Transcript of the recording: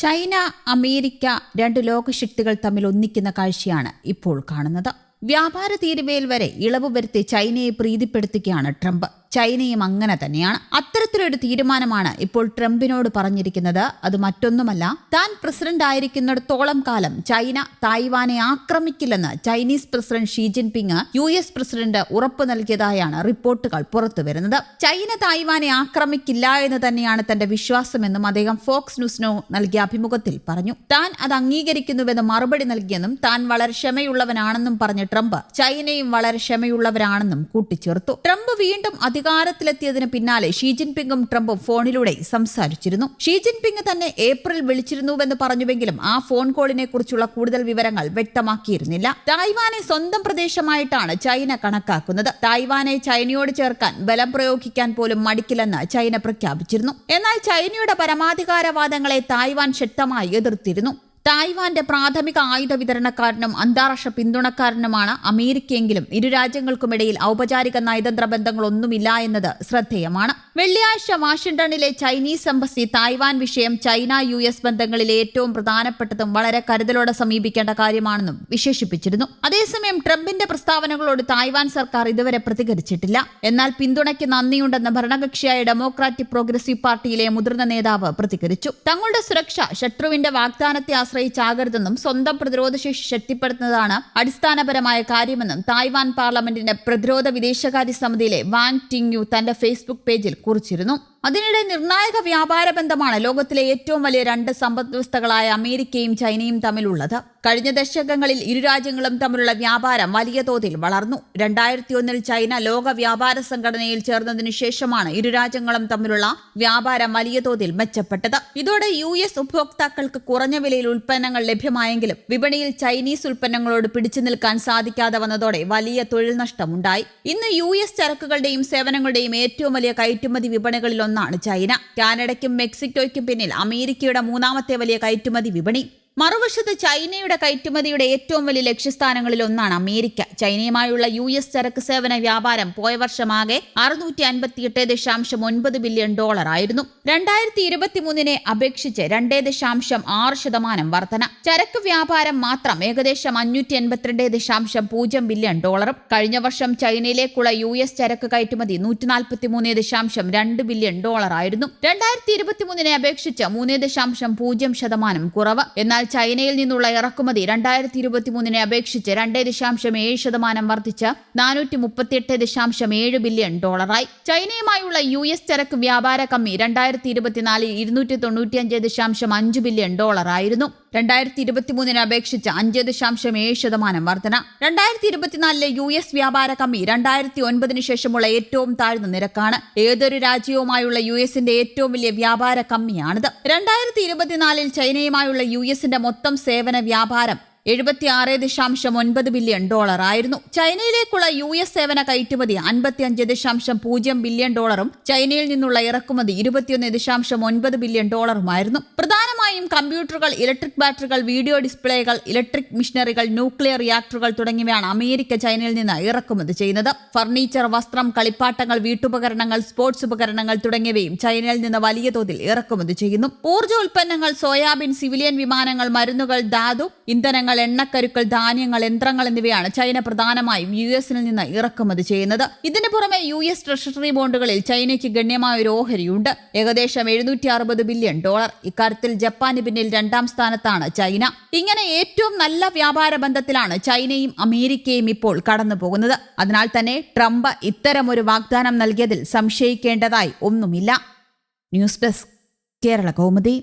China America രണ്ട് ലോകശക്തികൾ തമ്മിൽ ഒന്നിക്കുന്ന കാഴ്ചയാണ് ഇപ്പോൾ കാണുന്നത്. വ്യാപാര തീരുവയിൽ വരെ ഇളവ് വരുത്തി ചൈനയെ പ്രീതിപ്പെടുത്തുകയാണ് ട്രംപ്. ചൈനയും അങ്ങനെ തന്നെയാണ്. അത്തരത്തിലൊരു തീരുമാനമാണ് ഇപ്പോൾ ട്രംപിനോട് പറഞ്ഞിരിക്കുന്നത്. അത് മറ്റൊന്നുമല്ല താൻ പ്രസിഡന്റ് ആയിരിക്കുന്നിടത്തോളം കാലം ചൈന തായ്വാനെ ആക്രമിക്കില്ലെന്ന് Chinese president Xi Jinping U S president ഉറപ്പു നൽകിയതായാണ് റിപ്പോർട്ടുകൾ പുറത്തുവരുന്നത് ചൈന തായ്വാനെ ആക്രമിക്കില്ല എന്ന് തന്നെയാണ് തന്റെ വിശ്വാസമെന്നും അദ്ദേഹം ഫോക്സ് ന്യൂസിനോ നൽകിയ അഭിമുഖത്തിൽ പറഞ്ഞു. താൻ അത് അംഗീകരിക്കുന്നുവെന്ന് മറുപടി നൽകിയെന്നും താൻ വളരെ ക്ഷമയുള്ളവനാണെന്നും പറഞ്ഞ ട്രംപ് ചൈനയും വളരെ ക്ഷമയുള്ളവരാണെന്നും കൂട്ടിച്ചേർത്തു. ട്രംപ് വീണ്ടും അധികാരത്തിലെത്തിയതിന് പിന്നാലെ ഷീ ജിൻപിങ്ങും ട്രംപും ഫോണിലൂടെ സംസാരിച്ചിരുന്നു. ഷീ ജിൻപിങ് തന്നെ ഏപ്രിൽ വിളിച്ചിരുന്നുവെന്ന് പറഞ്ഞുവെങ്കിലും ആ ഫോൺ കോളിനെ കുറിച്ചുള്ള കൂടുതൽ വിവരങ്ങൾ വ്യക്തമാക്കിയിരുന്നില്ല. തായ്വാനെ സ്വന്തം പ്രദേശമായിട്ടാണ് ചൈന കണക്കാക്കുന്നത്. തായ്വാനെ ചൈനയോട് ചേർക്കാൻ ബലം പ്രയോഗിക്കാൻ പോലും മടിക്കില്ലെന്ന് ചൈന പ്രഖ്യാപിച്ചിരുന്നു. എന്നാൽ ചൈനയുടെ പരമാധികാരവാദങ്ങളെ തായ്വാൻ ശക്തമായി എതിർത്തിരുന്നു. തായ്വാന്റെ പ്രാഥമിക ആയുധ വിതരണക്കാരനും അന്താരാഷ്ട്ര പിന്തുണക്കാരനുമാണ് അമേരിക്കയെങ്കിലും ഇരു രാജ്യങ്ങൾക്കുമിടയിൽ ഔപചാരിക നയതന്ത്ര ബന്ധങ്ങളൊന്നുമില്ല എന്നത് ശ്രദ്ധേയമാണ്. വെള്ളിയാഴ്ച വാഷിംഗ്ടണിലെ ചൈനീസ് എംബസി തായ്വാൻ വിഷയം ചൈന യു എസ് ബന്ധങ്ങളിലെ ഏറ്റവും പ്രധാനപ്പെട്ടതും വളരെ കരുതലോടെ സമീപിക്കേണ്ട കാര്യമാണെന്നും വിശേഷിപ്പിച്ചിരുന്നു. അതേസമയം ട്രംപിന്റെ പ്രസ്താവനകളോട് തായ്വാൻ സർക്കാർ ഇതുവരെ പ്രതികരിച്ചിട്ടില്ല. എന്നാൽ പിന്തുണയ്ക്ക് നന്ദിയുണ്ടെന്ന് ഭരണകക്ഷിയായ ഡെമോക്രാറ്റിക് പ്രോഗ്രസീവ് പാർട്ടിയിലെ മുതിർന്ന നേതാവ് പ്രതികരിച്ചു. തങ്ങളുടെ സുരക്ഷ ശത്രുവിന്റെ വാഗ്ദാനത്തെ ആശ്രയിച്ചാകരുതെന്നും സ്വന്തം പ്രതിരോധശേഷി ശക്തിപ്പെടുത്തുന്നതാണ് അടിസ്ഥാനപരമായ കാര്യമെന്നും തായ്വാൻ പാർലമെന്റിന്റെ പ്രതിരോധ വിദേശകാര്യ സമിതിയിലെ വാങ് ടിങ്യു തന്റെ ഫേസ്ബുക്ക് പേജിൽ കുറിച്ചിരുന്നു. അതിനിടെ നിർണായക വ്യാപാര ബന്ധമാണ് ലോകത്തിലെ ഏറ്റവും വലിയ രണ്ട് സമ്പദ് വ്യവസ്ഥകളായ അമേരിക്കയും ചൈനയും തമ്മിലുള്ളത്. കഴിഞ്ഞ ദശകങ്ങളിൽ ഇരു രാജ്യങ്ങളും തമ്മിലുള്ള വ്യാപാരം വലിയ തോതിൽ വളർന്നു. രണ്ടായിരത്തി ഒന്നിൽ ചൈന ലോക വ്യാപാര സംഘടനയിൽ ചേർന്നതിനു ശേഷമാണ് ഇരു രാജ്യങ്ങളും തമ്മിലുള്ള വ്യാപാരം വലിയ തോതിൽ മെച്ചപ്പെട്ടത്. ഇതോടെ യു എസ് ഉപഭോക്താക്കൾക്ക് കുറഞ്ഞ വിലയിൽ ഉൽപ്പന്നങ്ങൾ ലഭ്യമായെങ്കിലും വിപണിയിൽ ചൈനീസ് ഉൽപ്പന്നങ്ങളോട് പിടിച്ചു നിൽക്കാൻ സാധിക്കാതെ വന്നതോടെ വലിയ തൊഴിൽ നഷ്ടമുണ്ടായി. ഇന്ന് യു എസ് ചരക്കുകളുടെയും സേവനങ്ങളുടെയും ഏറ്റവും വലിയ കയറ്റുമതി വിപണികളിൽ ഒന്നാണ് ചൈന. കാനഡയ്ക്കും മെക്സിക്കോയ്ക്കും പിന്നിൽ അമേരിക്കയുടെ മൂന്നാമത്തെ വലിയ കയറ്റുമതി വിപണി. മറുവശത്ത് ചൈനയുടെ കയറ്റുമതിയുടെ ഏറ്റവും വലിയ ലക്ഷ്യസ്ഥാനങ്ങളിൽ ഒന്നാണ് അമേരിക്ക. ചൈനയുമായുള്ള യു എസ് ചരക്ക് സേവന വ്യാപാരം പോയ വർഷമാകെ അറുന്നൂറ്റി അൻപത്തിയെട്ട് ദശാംശം ഒൻപത് ബില്യൺ ഡോളർ ആയിരുന്നു. രണ്ടായിരത്തി ഇരുപത്തിമൂന്നിനെ അപേക്ഷിച്ച് രണ്ടേ ദശാംശം ആറ് ശതമാനം വർധന. ചരക്ക് വ്യാപാരം മാത്രം ഏകദേശം അഞ്ഞൂറ്റി എൺപത്തിരണ്ട് ദശാംശം പൂജ്യം ബില്യൺ ഡോളറും. കഴിഞ്ഞ വർഷം ചൈനയിലേക്കുള്ള യു എസ് ചരക്ക് കയറ്റുമതി നൂറ്റി നാൽപ്പത്തി മൂന്ന് ദശാംശം രണ്ട് ബില്യൺ ഡോളർ ആയിരുന്നു. രണ്ടായിരത്തി ഇരുപത്തിമൂന്നിനെ അപേക്ഷിച്ച് മൂന്ന് ദശാംശം പൂജ്യം ശതമാനം കുറവ്. എന്നാൽ ചൈനയിൽ നിന്നുള്ള ഇറക്കുമതി രണ്ടായിരത്തി ഇരുപത്തിമൂന്നിനെ അപേക്ഷിച്ച് രണ്ടേ ദശാംശം ഏഴ് ശതമാനം വർദ്ധിച്ച് നാനൂറ്റി മുപ്പത്തിയെട്ട് ദശാംശം ഏഴ് ബില്യൺ ഡോളറായി. ചൈനയുമായുള്ള യു എസ് ചരക്ക് വ്യാപാര കമ്മി രണ്ടായിരത്തി ഇരുപത്തിനാലിൽ ഇരുന്നൂറ്റി തൊണ്ണൂറ്റിയഞ്ച് ദശാംശം അഞ്ച് ബില്യൺ ഡോളറായിരുന്നു. രണ്ടായിരത്തി ഇരുപത്തിമൂന്നിന് അപേക്ഷിച്ച് അഞ്ച് ദശാംശം ഏഴ് ശതമാനം വർധന. രണ്ടായിരത്തി ഇരുപത്തിനാലിലെ യു എസ് വ്യാപാര കമ്മി രണ്ടായിരത്തി ഒൻപതിനു ശേഷമുള്ള ഏറ്റവും താഴ്ന്ന നിരക്കാണ്. ഏതൊരു രാജ്യവുമായുള്ള യു എസിന്റെ ഏറ്റവും വലിയ വ്യാപാര കമ്മിയാണിത്. രണ്ടായിരത്തി ഇരുപത്തിനാലിൽ ചൈനയുമായുള്ള യു എസിന്റെ മൊത്തം സേവന വ്യാപാരം എഴുപത്തിയാറ് ദശാംശം ഒൻപത് ബില്യൺ ഡോളർ ആയിരുന്നു. ചൈനയിലേക്കുള്ള യു എസ് സേവന കയറ്റുമതി അൻപത്തിയഞ്ച് ദശാംശം പൂജ്യം ബില്യൺ ഡോളറും ചൈനയിൽ നിന്നുള്ള ഇറക്കുമതി ഇരുപത്തിയൊന്ന് ദശാംശം ഒൻപത് ബില്യൺ ഡോളറുമായിരുന്നു. പ്രധാനമായും കമ്പ്യൂട്ടറുകൾ ഇലക്ട്രിക് ബാറ്ററികൾ വീഡിയോ ഡിസ്പ്ലേകൾ ഇലക്ട്രിക് മിഷനറികൾ ന്യൂക്ലിയർ റിയാക്ടറുകൾ തുടങ്ങിയവയാണ് അമേരിക്ക ചൈനയിൽ നിന്ന് ഇറക്കുമതി ചെയ്യുന്നത്. ഫർണിച്ചർ വസ്ത്രം കളിപ്പാട്ടങ്ങൾ വീട്ടുപകരണങ്ങൾ സ്പോർട്സ് ഉപകരണങ്ങൾ തുടങ്ങിയവയും ചൈനയിൽ നിന്ന് വലിയ തോതിൽ ഇറക്കുമതി ചെയ്യുന്നു. ഊർജ ഉൽപ്പന്നങ്ങൾ സോയാബീൻ സിവിലിയൻ വിമാനങ്ങൾ മരുന്നുകൾ ധാതു ഇന്ധനങ്ങൾ എണ്ണക്കരുക്കൾ ധാന്യങ്ങൾ യന്ത്രങ്ങൾ എന്നിവയാണ് ചൈന പ്രധാനമായും യു എസിൽ നിന്ന് ഇറക്കുമതി ചെയ്യുന്നത്. ഇതിനു പുറമെ യു എസ് ട്രഷറി ബോണ്ടുകളിൽ ചൈനയ്ക്ക് ഗണ്യമായ ഒരു ഓഹരിയുണ്ട്. ഏകദേശം എഴുന്നൂറ്റി അറുപത് ബില്യൺ ഡോളർ. ഇക്കാര്യത്തിൽ ജപ്പാന് പിന്നിൽ രണ്ടാം സ്ഥാനത്താണ് ചൈന. ഇങ്ങനെ ഏറ്റവും നല്ല വ്യാപാര ബന്ധത്തിലാണ് ചൈനയും അമേരിക്കയും ഇപ്പോൾ കടന്നു പോകുന്നത്. അതിനാൽ തന്നെ ട്രംപ് ഇത്തരമൊരു വാഗ്ദാനം നൽകിയതിൽ സംശയിക്കേണ്ടതായി ഒന്നുമില്ല. News desk Kerala Kaumudi.